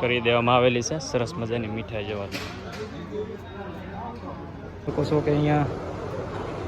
કરી દેવામાં આવેલી છે. સરસ મજાની મીઠાઈ જોવા શકો છો કે અહીંયા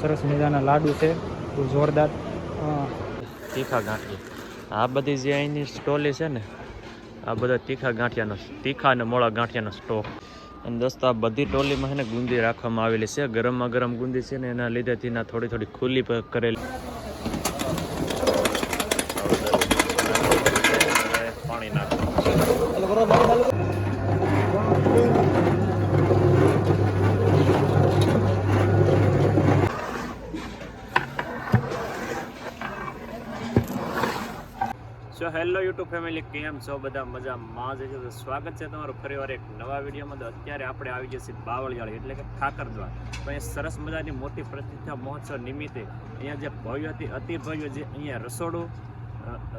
સરસ મજાના લાડુ છે. બહુ જોરદાર. તીખા ગાંઠિયા. આ બધી જે અહીંની સ્ટોલી છે ને આ બધા તીખા ગાંઠિયાનો તીખા અને મોળા ગાંઠિયાનો સ્ટોક. અને દોસ્તો આ બધી ટોલીમાં છે ને ગુંદી રાખવામાં આવેલી છે. ગરમમાં ગરમ ગુંદી છે ને એના લીધેથી તેના થોડી થોડી ખુલ્લી કરેલી પાણી નાખવાનું સો હેલો યુટ્યુબ ફેમિલી કેમ છો? બધા મજામાં જે છે. સ્વાગત છે તમારું ફરીવાર એક નવા વિડીયોમાં. તો અત્યારે આપણે આવી જઈએ છીએ બાવળિયાળી, એટલે કે ઠાકરદ્વાર તો અહીંયા સરસ મજાની મોટી પ્રતિષ્ઠા મહોત્સવ નિમિત્તે અહીંયા જે ભવ્યથી અતિ ભવ્ય જે અહીંયા રસોડું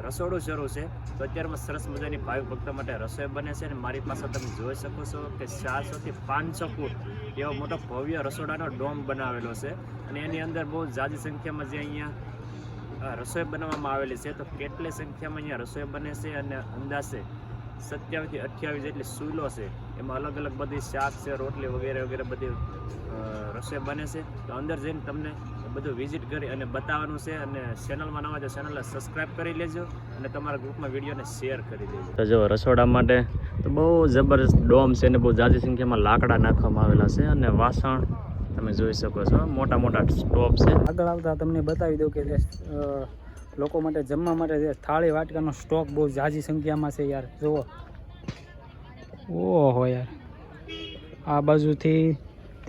રસોડું શરૂ છે. તો અત્યારમાં સરસ મજાની ભાવિક ભક્તો માટે રસોઈ બને છે અને મારી પાસે તમે જોઈ શકો છો કે ચારસોથી પાંચસો ફૂટ એવો મોટો ભવ્ય રસોડાનો ડોમ બનાવેલો છે. અને એની અંદર બહુ જાજી સંખ્યામાં જે અહીંયા રસોઈ બનાવવામાં આવેલી છે. તો કેટલી સંખ્યામાં અહીંયા રસોઈ બને છે અને અંદાજે સત્યાવીસથી અઠ્યાવીસ જેટલી સૂલો છે. એમાં અલગ અલગ બધી શાક છે, રોટલી વગેરે વગેરે બધી રસોઈ બને છે. તો અંદર જઈને તમને બધું વિઝિટ કરી અને બતાવવાનું છે અને ચેનલમાં નવા તો ચેનલને સબસ્ક્રાઇબ કરી લેજો અને તમારા ગ્રુપમાં વિડીયોને શેર કરી દેજો. તો જો રસોડા માટે તો બહુ જબરજસ્ત ડોમ છે અને બહુ જાજી સંખ્યામાં લાકડા નાખવામાં આવેલા છે અને વાસણ તમે જોઈ શકો છો. મોટા મોટા સ્ટોપ છે. આગળ આવતા તમને બતાવી દઉં કે જે લોકો માટે જમવા માટે જે થાળી વાટકાનો સ્ટોક બહુ ઝાઝી સંખ્યામાં છે યાર. જુઓ. ઓહો યાર. આ બાજુથી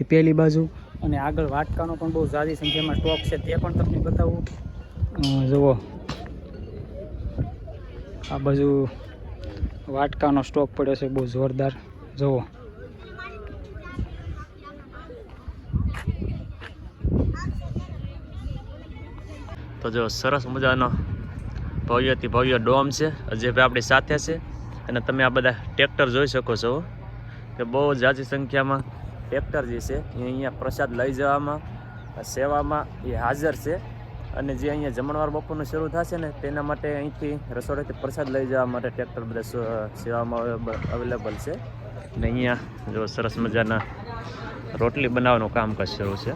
પેલી બાજુ. અને આગળ વાટકાનો પણ બહુ સારી સંખ્યામાં સ્ટોક છે, તે પણ તમને બતાવું. જુઓ. આ બાજુ વાટકાનો સ્ટોક પડ્યો છે, બહુ જોરદાર. જુઓ. તો જો, સરસ મજાનો ભવ્યથી ભવ્ય ડોમ છે અજયભાઈ આપણી સાથે છે. અને તમે આ બધા ટ્રેક્ટર જોઈ શકો છો કે બહુ જાજી સંખ્યામાં ટ્રેક્ટર જે છે, એ અહીંયા પ્રસાદ લઈ જવામાં, સેવામાં એ હાજર છે. અને જે અહીંયા જમણવાર બપોરનું શરૂ થશે ને, તેના માટે અહીંથી રસોડેથી પ્રસાદ લઈ જવા માટે ટ્રેક્ટર બધા સેવામાં અવેલેબલ છે. ને અહીંયા જો સરસ મજાના રોટલી બનાવવાનું કામકાજ શરૂ છે.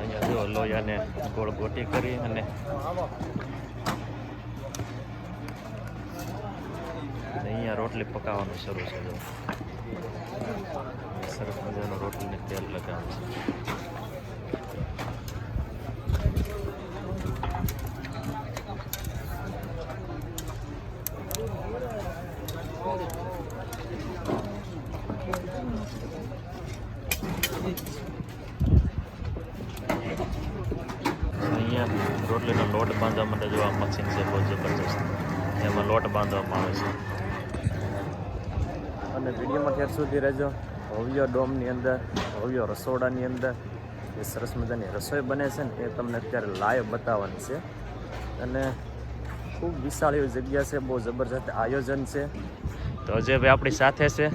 અહીંયા જો લોયાને ગોળ ગોટી કરી અને અહીંયા રોટલી પકાવવાનું શરૂ છે, જો. સરસ મજાનો રોટલીને તેલ લગાવે છે. રોટલીનો લોટ બાંધવા માટે જો આ મશીન છે, બહુ જબરજસ્ત. એમાં લોટ બાંધવામાં આવે છે. અને વિડીયોમાં ત્યાર સુધી રહેજો. ભવ્ય ડોમની અંદર, ભવ્ય રસોડાની અંદર જે સરસ મજાની રસોઈ બને છે ને, એ તમને અત્યારે લાઈવ બતાવવાની છે. અને ખૂબ વિશાળ એવી જગ્યા છે, બહુ જબરજસ્ત આયોજન છે. તો અજયભાઈ આપણી સાથે છે.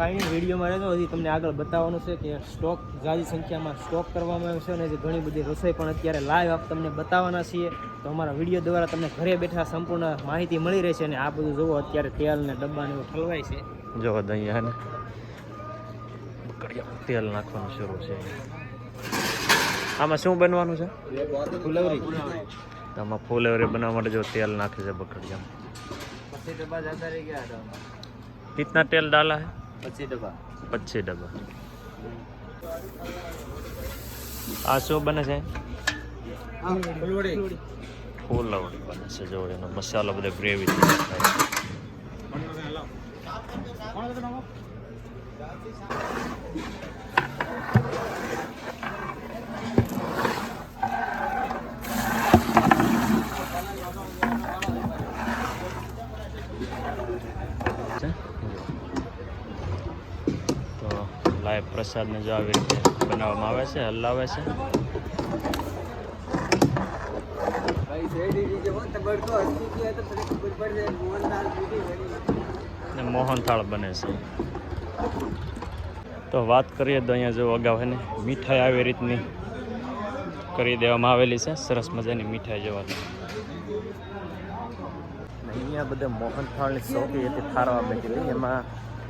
કાંઈ નહીં વિડીયોમાં રહેજો હજી તમને આગળ બતાવવાનું છે કે સ્ટોક ઝાઝી સંખ્યામાં સ્ટોક કરવામાં આવ્યો છે અને જે ઘણી બધી રસોઈ પણ અત્યારે લાઈવ આપ તમને બતાવવાના છીએ તો અમારા વિડીયો દ્વારા તમને ઘરે બેઠા સંપૂર્ણ માહિતી મળી રહેશે અને આ બધું જુઓ અત્યારે તેલ ને ડબ્બા ને એવું ઠલવાય છે જો દઅહીંયા ને બકડિયા તેલ નાખવાનું શરૂ છે આમાં શું બનવાનું છે ફુલવરી આમાં ફૂલેવરી બનાવવા માટે જો તેલ નાખે છે બકડિયા પછી ડબ્બા જતા રહી ગયા હતા कितना तेल डाला है ડબ્બા પચીસ ડબ્બા આ શું બને છે? ફુલવડી. ફૂલવડી બને છે જો મસાલો બધો ગ્રેવી તો લાઈવ પ્રસાદને જો આવી રીતે બનાવવામાં આવે છે, હલાવે છે. ને મોહનથાળ બને છે. તો વાત કરીએ તો અહીંયા જો અગાઉ હે ને મીઠાઈ આવી રીતની કરી દેવામાં આવેલી છે, સરસ મજાની મીઠાઈ જોવા અહીંયા બધા મોહનથાળની સૌથી હતી ઠારવા બેઠી એમાં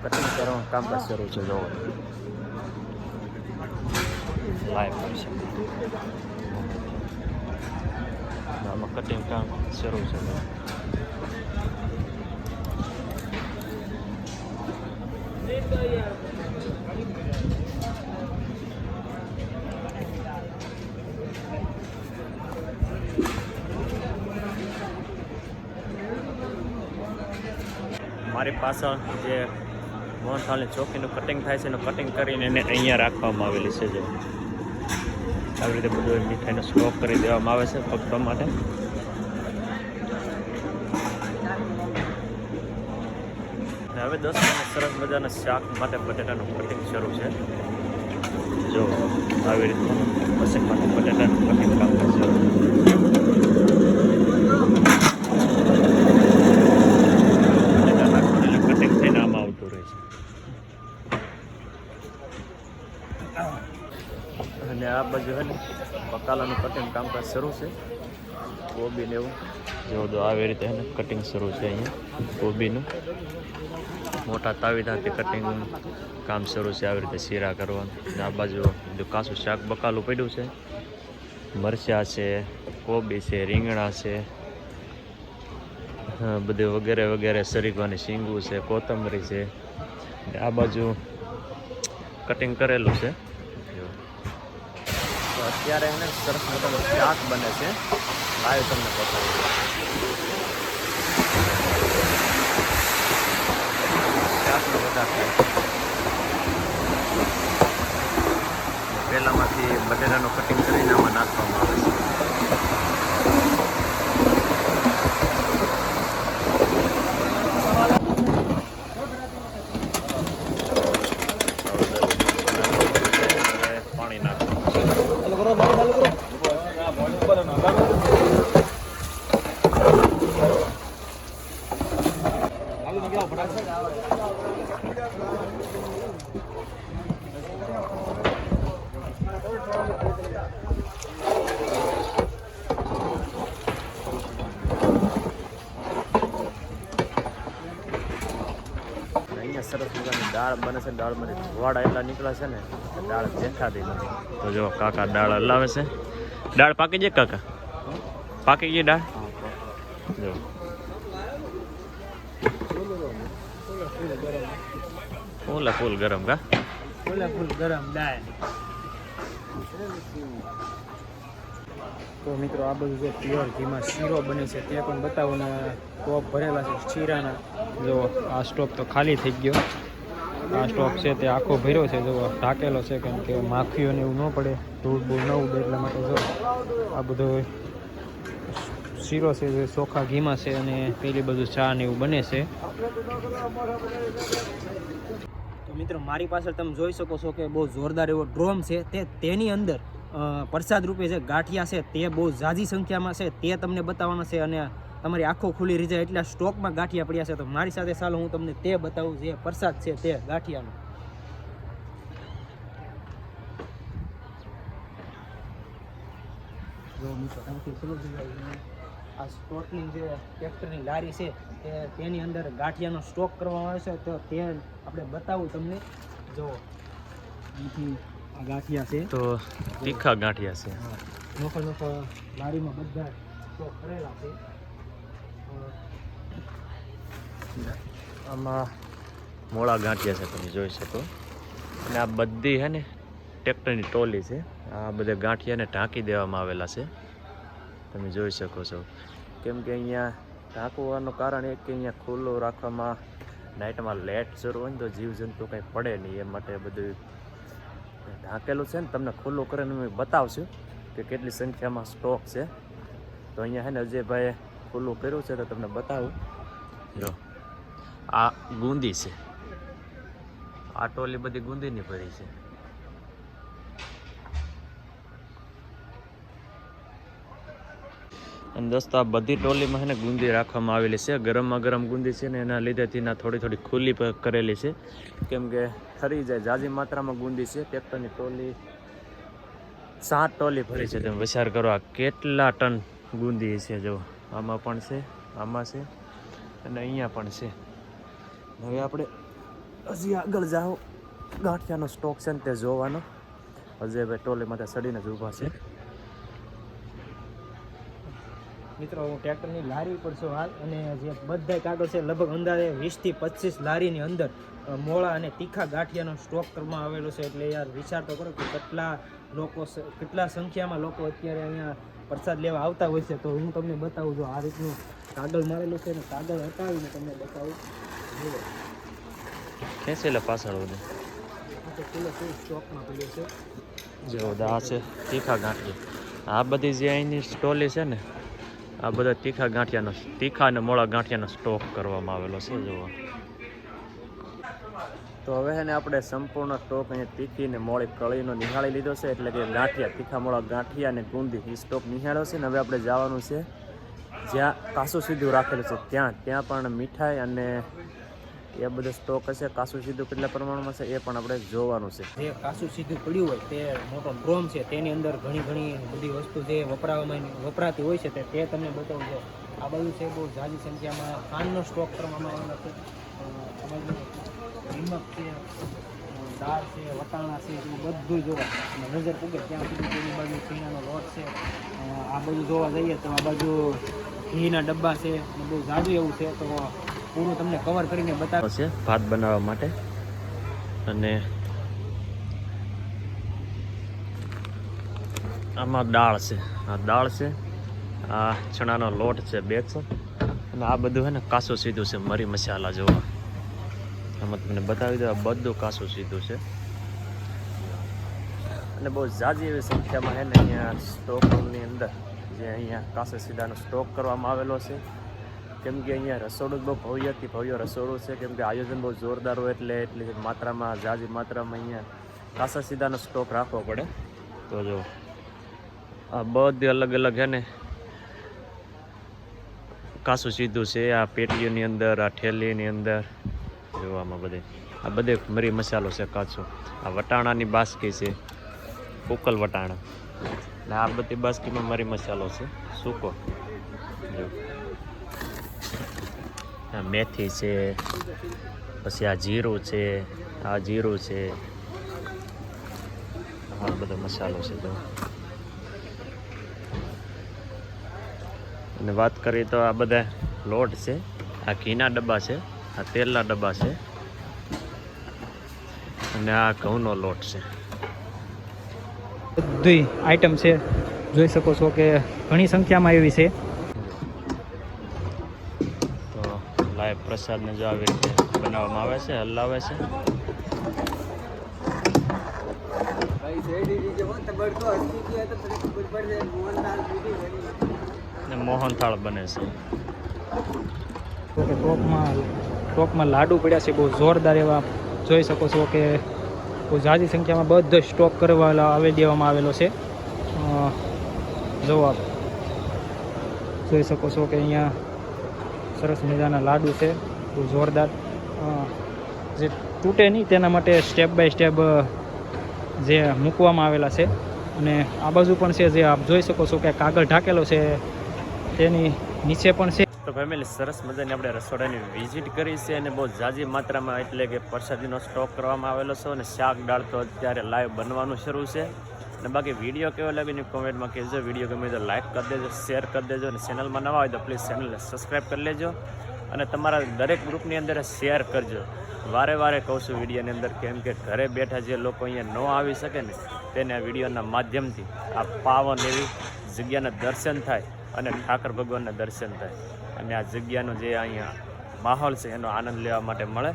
કટિંગ કરવાનું કામકાજ શરૂ છે જોવો લાઈવ હોય છે આમાં કટિંગ કામ શરૂ છે મારી પાછળ જે મોહનથાળની ચોકીનું કટિંગ થાય છે, એનું કટિંગ કરીને એને અહીંયા રાખવામાં આવેલી છે જે. આવી રીતે બધું મીઠાઈનો સ્ટોક કરી દેવામાં આવે છે ભક્તો માટે. હવે દસ મિનિટ સરસ મજાના શાક માટે બટેટાનું કટિંગ શરૂ છે. જો આવી રીતે પછી માટે બટેટાનું કટિંગ કામ શરૂ બટેટા નાખવાનું એટલે કટિંગ થઈને આમાં આવતું રહે છે અને આ બાજુ હે ને બકાલાનું કટિંગ કામકાજ શરૂ છે. કોબીને એવું. જો દો આવી રીતે હે કટિંગ શરૂ છે અહીંયા, કોબીનું. મોટા તાવીદાથી કટિંગ કામ શરૂ છે, આવી રીતે શીરા કરવાનું. આ બાજુ બધું કાચું શાક બકાલું પડ્યું છે. મરચાં છે, કોબી છે, રીંગણા છે. બધે વગેરે વગેરે શરીફાની શીંગું છે, કોથમરી છે. આ બાજુ કટિંગ કરેલું છે. જો. તો અત્યારે એને સરસ મજાનું શાક બને છે. લાઈવ તમને બતાવું. શાકનો બધા થાય. પહેલામાંથી બટેટાનું કટિંગ કરીને આમાં નાખવામાં આવે છે હવે પાણી નાખવાનું છે અહીંયા સરસ મજાની દાળ બને છે દાળમાંથી ધોવાડા એટલા નીકળે છે ને દાળ દેખાતી નથી. તો જો કાકા દાળ હલાવે છે. દાળ પાકી જાય કાકા? પાકી ગઈ દાળ? જો. ઓલા ફૂલ ગરમ કા? ઓલા ફૂલ ગરમ દાળ. તો મિત્રો આ બધું જે પ્યોર ઘીમાં શીરો બને છે તે પણ બતાવો ને ટોપ ભરેલા છે શીરાના. જો આ સ્ટોક તો ખાલી થઈ ગયો. આ સ્ટોક છે તે આખો ભર્યો છે જો ઢાકેલો છે કેમ કે માખીઓને એવું ન પડે. ધૂળ બૂળ ન ઉડે એટલા માટે જો આ બધો શીરો છે, જે ચોખા ઘીમાં છે અને પેલી બધું ચા ને એવું બને છે. તો મિત્રો, મારી પાછળ તમે જોઈ શકો છો કે બહુ જોરદાર એવો ડ્રોમ છે. તે તેની અંદર પ્રસાદ રૂપે જે ગાંઠિયા છે તે બહુ ઝાઝી સંખ્યામાં છે, તે તમને બતાવવાના છે અને તમારી આંખો ખુલ્લી રહી જાય એટલા સ્ટોકમાં ગાંઠિયા પડ્યા છે તો મારી સાથે ચાલો હું તમને તે બતાવું જે પ્રસાદ છે તે ગાંઠિયાનો. આ સ્ટોકની જે ટ્રેક્ટરની લારી છે તે તેની અંદર ગાંઠિયાનો સ્ટોક કરવામાં આવે છે તો તે આપણે બતાવું તમને. જો આ ગાંઠિયા છે. તો તીખા ગાંઠિયા છે. નોખો નોખો લારીમાં બધા સ્ટોક કરેલા છે. આમાં મોળા ગાંઠિયા છે, તમે જોઈ શકો. અને આ બધી હે ને ટ્રેક્ટરની ટોલી છે. આ બધા ગાંઠિયાને ઢાંકી દેવામાં આવેલા છે. તમે જોઈ શકો છો. કેમ કે અહીંયા ઢાંકવાનું કારણ એ કે અહીંયા ખુલ્લો રાખવામાં નાઇટમાં લેટ જરૂર હોય ને તો જીવજંતુ કંઈ પડે નહીં. એ માટે બધું ઢાંકેલું છે ને તમને ખુલ્લું કરીને મેં બતાવશું કે કેટલી સંખ્યામાં સ્ટોક છે. તો અહીંયા હે ને અજયભાઈએ ખુલ્લું કર્યું છે તો તમને બતાવું. જો, આ ગુંદી છે. આ ટોલી બધી ગુંદીની ભરી છે. અને દોસ્તો, આ બધી ટોલીમાં છે ને ગુંદી રાખવામાં આવેલી છે. ગરમમાં ગરમ ગુંદી છે ને એના લીધેથી ના થોડી થોડી ખુલ્લી કરેલી છે. કેમ કે ઠરી જાય, જાજી માત્રામાં ગુંદી છે. ટ્રેક્ટરની ટોલી, સાત ટોલી ભરી છે. તમે વિચાર કરો, આ કેટલા ટન ગુંદી છે જો આમાં પણ છે, આમાં છે અને અહીંયા પણ છે. હવે આપણે હજી આગળ જાઓ. ગાંઠિયાનો સ્ટોક છે ને તે જોવાનો. અજયભાઈ હવે માથે સડીને જ ઊભા છે. મિત્રો, હું ટ્રેક્ટરની લારી પર છું હાલ અને જે બધા કાગળ છે, લગભગ અંદાજે વીસથી પચીસ લારીની અંદર મોળા અને તીખા ગાંઠિયાનો સ્ટોક કરવામાં આવેલો છે. એટલે યાર વિચાર તો કરો કે કેટલા લોકો કેટલા સંખ્યામાં લોકો અત્યારે અહીંયા પ્રસાદ લેવા આવતા હોય છે તો હું તમને બતાવું છું આ રીતનું કાગળ મારેલું છે ને કાગળ હટાવીને તમને બતાવું. જુઓ. ખેંચેલા પાછળ બધે. આ તો પેલો ફૂલ સ્ટોકમાં પડ્યો છે. જો આ છે તીખા ગાંઠિયા. આ બધી જે અહીંની સ્ટોલી છે ને આ બધા તીખા ગાંઠિયાનો તીખા અને મોળા ગાંઠિયાનો સ્ટોક કરવામાં આવેલો છે જોવા તો હવે છે ને આપણે સંપૂર્ણ સ્ટોક અહીંયા તીખીને મોળી કળીનો નિહાળી લીધો છે, એટલે કે ગાંઠિયા, તીખા મોળા ગાંઠિયા અને ગુંદી એ સ્ટોક નિહાળ્યો છે ને હવે આપણે જવાનું છે જ્યાં કાસું સીધું રાખેલું છે, ત્યાં ત્યાં પણ મીઠાઈ અને એ બધો સ્ટોક હશે, કાસું સીધું કેટલા પ્રમાણમાં છે એ પણ આપણે જોવાનું છે. જે કાસું સીધું પડ્યું હોય તે મોટો ડ્રોમ છે, તેની અંદર ઘણી ઘણી બધી વસ્તુ જે વપરાવામાં વપરાતી હોય છે તે તમને બતાવું છે આ બધું છે બહુ ઝાઝી સંખ્યામાં ખાંડનો સ્ટોક કરવામાં આવ્યો બાજુ નિમક છે, દાળ છે, વટાણા છે એવું બધું જોવા અને નજર પૂગે ત્યાં સુધી પેલી બાજુ ચીણાનો લોટ છે. આ બધું જોવા જઈએ તો આ બાજુ ઘીના ડબ્બા છે અને બહુ ઝાઝું એવું છે. તો પૂરું તમને કવર કરીને બતાવ છે ભાત બનાવવા માટે. અને આમાં દાળ છે. આ દાળ છે, આ ચણાનો લોટ છે બેક્સ અને આ બધું છે ને કાસું સીધું છે, મરી મસાલા જોવા. આમાં તમને બતાવી દઉં, આ બધું કાસું સીધું છે. અને બહુ ઝાઝી એવી સંખ્યામાં છે ને અહીંયા સ્ટોકની અંદર, જે અહીંયા કાસા સીધાનો સ્ટોક કરવામાં આવેલો છે. કેમ કે અહીંયા રસોડું બહુ ભવ્યથી ભવ્ય રસોડું છે. કેમ કે આયોજન બહુ જોરદાર હોય એટલે એટલી માત્રામાં ઝાઝી માત્રામાં અહીંયા કાસા સીધાનો સ્ટોક રાખવો પડે. તો જો, આ બધી અલગ અલગ છે ને કાસું સીધું છે. આ પેટીઓની અંદર, આ ઠેલીની અંદર જોવામાં બધે. આ બધે મરી મસાલો છે કાચો. આ વટાણાની બાસકી છે. ઉકલ વટાણા. ને આ બધી બાસકીમાં મરી મસાલો છે. સૂકો. આ મેથી છે. પછી આ જીરું છે. આ જીરું છે. આ બધો મસાલો છે, જો. અને વાત કરીએ તો આ બધા લોટ છે. આ ઘીના ડબ્બા છે. આ તેલના ડબ્બા છે. અને આ ઘઉંનો લોટ છે. બધી આઈટમ છે. જોઈ શકો છો કે ઘણી સંખ્યામાં એવી છે. તો લાઈવ પ્રસાદને જો આવી રીતે બનાવવામાં આવે છે હલાવે છે. ને મોહનથાળ બને છે. ટોપમાં ટોપમાં લાડુ પડ્યા છે, બહુ જોરદાર એવા જોઈ શકો છો કે બહુ ઝાઝી સંખ્યામાં બધો સ્ટોક કરવા આવી દેવામાં આવેલો છે. જવાબ જોઈ શકો છો કે અહીંયા સરસ મજાના લાડુ છે, બહુ જોરદાર. જે તૂટે નહીં તેના માટે સ્ટેપ બાય સ્ટેપ જે મૂકવામાં આવેલા છે. અને આ બાજુ પણ છે, જે આપ જોઈ શકો છો કે કાગળ ઢાકેલો છે, તેની નીચે પણ છે. તો ફેમિલી સરસ મજાની આપણે રસોડાની વિઝિટ કરી છે અને બહુ ઝાઝી માત્રામાં એટલે કે પ્રસાદીનો સ્ટોક કરવામાં આવેલો છે અને શાક દાળ તો અત્યારે લાઈવ બનવાનું શરૂ છે. અને બાકી વીડિયો કેવો લાગીને કોમેન્ટમાં કહેજો. વીડિયો ગમે તો લાઈક કરી દેજો શેર કરી દેજો અને ચેનલમાં નવા હોય તો પ્લીઝ ચેનલને સબસ્ક્રાઈબ કરી લેજો. અને તમારા દરેક ગ્રુપની અંદર શેર કરજો. વારે વારે કહું છું વિડીયોની અંદર કેમ કે ઘરે બેઠા જે લોકો અહીંયા ન આવી શકે ને તેને આ વિડીયોના માધ્યમથી આ પાવન એવી જગ્યાના દર્શન થાય અને ઠાકર ભગવાનના દર્શન થાય. અને આ જગ્યાનો જે અહીંયા માહોલ છે, એનો આનંદ લેવા માટે મળે.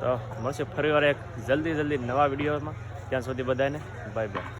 તો મળશે ફરીવાર એક જલ્દી જલ્દી નવા વિડીયોમાં. ત્યાં સુધી બધાને બાય બાય